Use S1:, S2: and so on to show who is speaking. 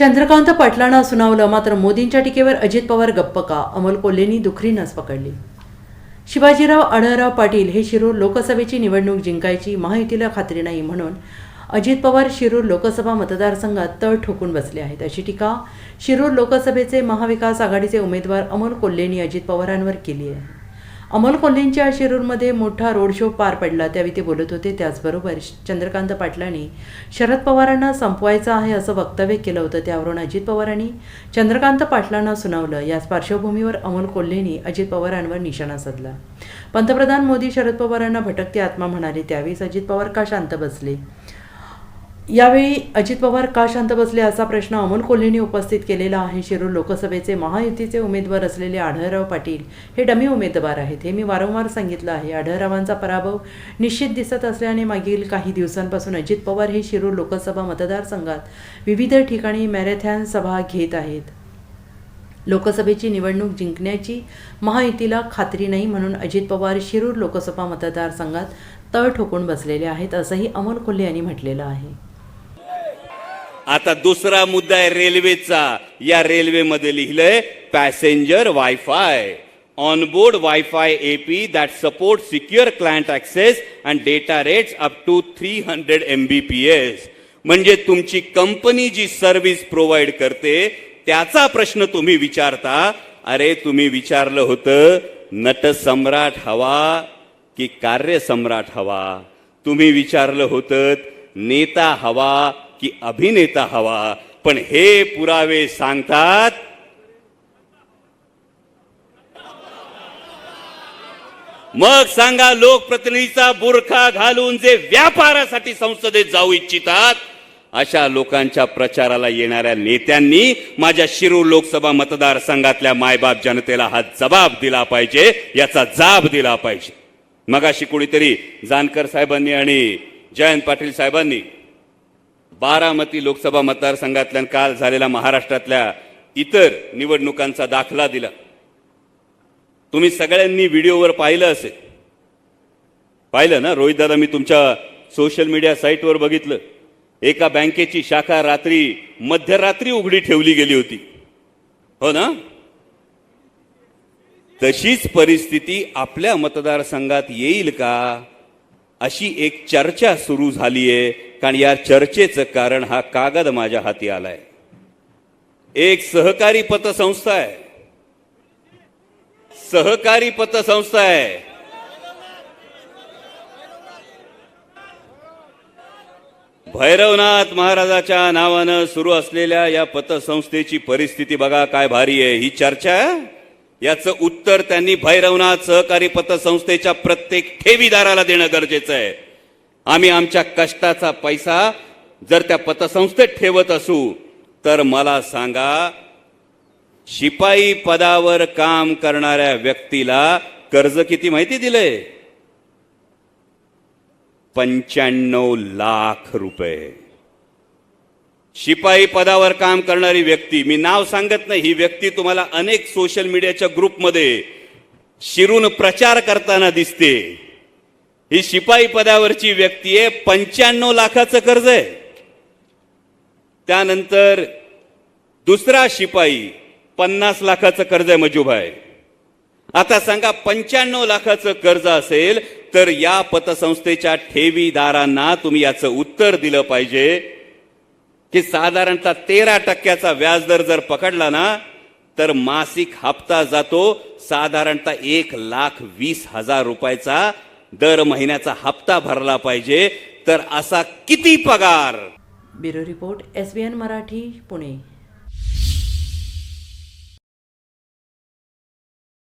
S1: चंद्रकांत पाटलांना सुनावलं मात्र मोदींच्या टीकेवर अजित पवार गप्प का? अमोल कोल्हेंनी दुखरी नस पकडली. शिवाजीराव आढळराव पाटील हे शिरूर लोकसभेची निवडणूक जिंकायची महायुतीला खात्री नाही म्हणून अजित पवार शिरूर लोकसभा मतदारसंघात तळ ठोकून बसले आहेत. अशी टीका शिरूर लोकसभेचे महाविकास आघाडीचे उमेदवार अमोल कोल्हेंनी अजित पवारांवर केली आहे. अमोल कोल्हेंच्या शिरूरमध्ये मोठा रोड शो पार पडला. त्यावेळी ते बोलत होते त्याचबरोबर चंद्रकांत पाटलांनी शरद पवारांना संपवायचं आहे असं वक्तव्य केलं होतं. त्यावरून अजित पवारांनी चंद्रकांत पाटलांना सुनावलं. याच पार्श्वभूमीवर अमोल कोल्हेंनी अजित पवारांवर निशाणा साधला. पंतप्रधान मोदी शरद पवारांना भटकते आत्मा म्हणाले. त्यावेळीच अजित पवार का शांत बसले? यावेळी अजित पवार का शांत बसले असा प्रश्न अमोल कोल्हेंनी उपस्थित केलेला आहे. शिरूर लोकसभेचे महायुतीचे उमेदवार असलेले आढळराव पाटील हे डमी उमेदवार आहेत. हे मी वारंवार सांगितलं आहे. आढळरावांचा पराभव निश्चित दिसत असल्याने मागील काही दिवसांपासून अजित पवार हे शिरूर लोकसभा मतदारसंघात विविध ठिकाणी मॅरेथॉन सभा घेत आहेत. लोकसभेची निवडणूक जिंकण्याची महायुतीला खात्री नाही म्हणून अजित पवार शिरूर लोकसभा मतदारसंघात तळ ठोकून बसलेले आहेत असंही अमोल कोल्हे यांनी म्हटलेलं आहे.
S2: आता दुसरा मुद्दा आहे रेल्वेचा. या रेल्वेमध्ये लिहिलंय passenger wifi on board wifi AP that support secure client access and data rates up to three hundred M B P S म्हणजे तुमची कंपनी जी सर्व्हिस प्रोव्हाइड करते त्याचा प्रश्न तुम्ही विचारता. अरे तुम्ही विचारलं होतं नटसम्राट हवा की कार्यसम्राट हवा? तुम्ही विचारलं होतं नेता हवा की अभिनेता हवा. पण हे पुरावे सांगतात मग सांगा लोकप्रतिनिधीचा बुरखा घालून जे व्यापारासाठी संसदेत जाऊ इच्छितात अशा लोकांच्या प्रचाराला येणाऱ्या नेत्यांनी माझ्या शिरूर लोकसभा मतदारसंघातल्या मायबाप जनतेला हा जबाब दिला पाहिजे याचा जाब दिला पाहिजे. मगाशी कुणीतरी जानकर साहेबांनी आणि जयंत पाटील साहेबांनी बारामती लोकसभा मतदारसंघातल्या काल झालेल्या महाराष्ट्रातल्या इतर निवडणुकांचा दाखला दिला. तुम्ही सगळ्यांनी व्हिडिओवर पाहिलं असेल. पाहिलं ना? रोहित दादा मी तुमच्या सोशल मीडिया साईटवर बघितलं. एका बँकेची शाखा रात्री मध्यरात्री उघडी ठेवली गेली होती. हो ना? तशीच परिस्थिती आपल्या मतदारसंघात येईल का? अशी एक चर्चा सुरू झालीये. कारण या चर्चेचं कारण हा कागद माझ्या हाती आलाय. एक सहकारी पतसंस्था आहे. सहकारी पतसंस्था आहे. भैरवनाथ महाराजाच्या नावानं सुरू असलेल्या या पतसंस्थेची परिस्थिती बघा काय भारी आहे. ही चर्चा याचं उत्तर त्यांनी भैरवनाथ सहकारी पतसंस्थेच्या प्रत्येक ठेवीदाराला देणं गरजेचं आहे. आम्ही आमच्या कष्टाचा पैसा जर त्या पतसंस्थेत ठेवत असू तर मला सांगा शिपाई पदावर काम करणाऱ्या व्यक्तीला कर्ज किती माहिती दिलंय पंच्याण्णव लाख रुपये. शिपाई पदावर काम करणारी व्यक्ती मी नाव सांगत नाही ही व्यक्ती तुम्हाला अनेक सोशल मीडियाच्या ग्रुपमध्ये शिरून प्रचार करताना दिसते. ही शिपाई पदावरची व्यक्ती आहे. पंच्याण्णव लाखाचं कर्ज आहे. त्यानंतर दुसरा शिपाई पन्नास लाखाचं कर्ज आहे मजुभाई आता सांगा पंच्याण्णव लाखाचं कर्ज असेल तर या पतसंस्थेच्या ठेवीदारांना तुम्ही याचं उत्तर दिलं पाहिजे. की साधारणतः तेरा टक्क्याचा व्याजदर जर पकडला ना तर मासिक हप्ता जातो साधारणतः एक लाख वीस हजार रुपयाचा दर महिन्याचा हप्ता भरला पाहिजे तर असा किती पगार?
S1: Bureau report S B N Marathi Pune.